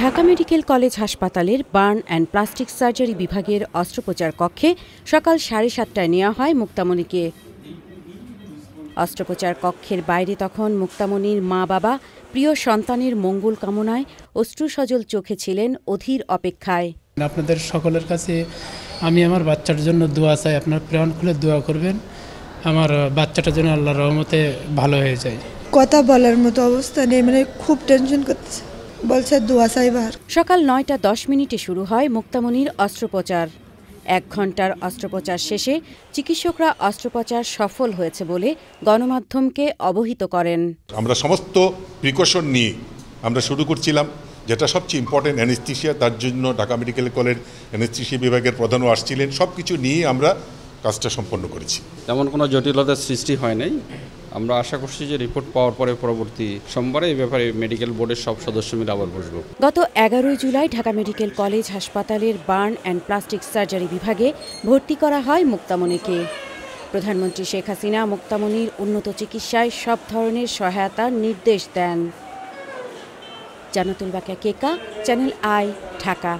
Dhaka medical college হাসপাতালের burn and plastic surgery বিভাগের অস্ত্রোপচার কক্ষে সকাল সাড়ে সাতটায় নেওয়া হয় মুক্তামণিকে। অস্ত্রোপচার কক্ষের বাইরে তখন মুক্তামণির মা বাবা প্রিয় সন্তানের মঙ্গল কামনায় অশ্রুসজল চোখে ছিলেন অধীর অপেক্ষায়। আপনাদের সকলের কাছে আমি আমার বাচ্চার জন্য দোয়া চাই আপনার প্রাণ খুলে দোয়া করবেন। আমার বাচ্চাটা যেন আল্লাহর রহমতে ভালো হয়ে যায়। কথা বলার মতো অবস্থা নেই মানে খুব টেনশন করতেছে। বলছে দোয়া চাইবার সকাল নয়টা দশ মিনিটে শুরু হয় মুক্তামণির অস্ত্রোপচার। এক ঘণ্টার অস্ত্রোপচার শেষে চিকিৎসকরা অস্ত্রোপচার সফল হয়েছে বলে গণমাধ্যমকে অবহিত করেন। আমরা সমস্ত প্রিকশন নিয়ে আমরা শুরু করছিলাম যেটা সবচেয়ে ইম্পর্টেন্ট অ্যানেস্থিসিয়া তার জন্য ঢাকা মেডিকেল কলেজ অ্যানেস্থিসিয়া বিভাগের প্রধানও আসছিলেন সব কিছু নিয়ে আমরা কাজটা সম্পন্ন করেছি। তেমন কোনো জটিলতার সৃষ্টি হয় নাই। আমরা আশা করছি যে রিপোর্ট পাওয়ার পরে পরবর্তী সোমবারে এই ব্যাপারে মেডিকেল বোর্ডের সব সদস্য মিলে আবার বসবো। গত এগারোই জুলাই ঢাকা মেডিকেল কলেজ হাসপাতালের বার্ন অ্যান্ড প্লাস্টিক সার্জারি বিভাগে ভর্তি করা হয় মুক্তামণিকে। প্রধানমন্ত্রী শেখ হাসিনা মুক্তামণির উন্নত চিকিৎসায় সব ধরনের সহায়তার নির্দেশ দেন। জানাতুল বাকা কেকা চ্যানেল আই, ঢাকা।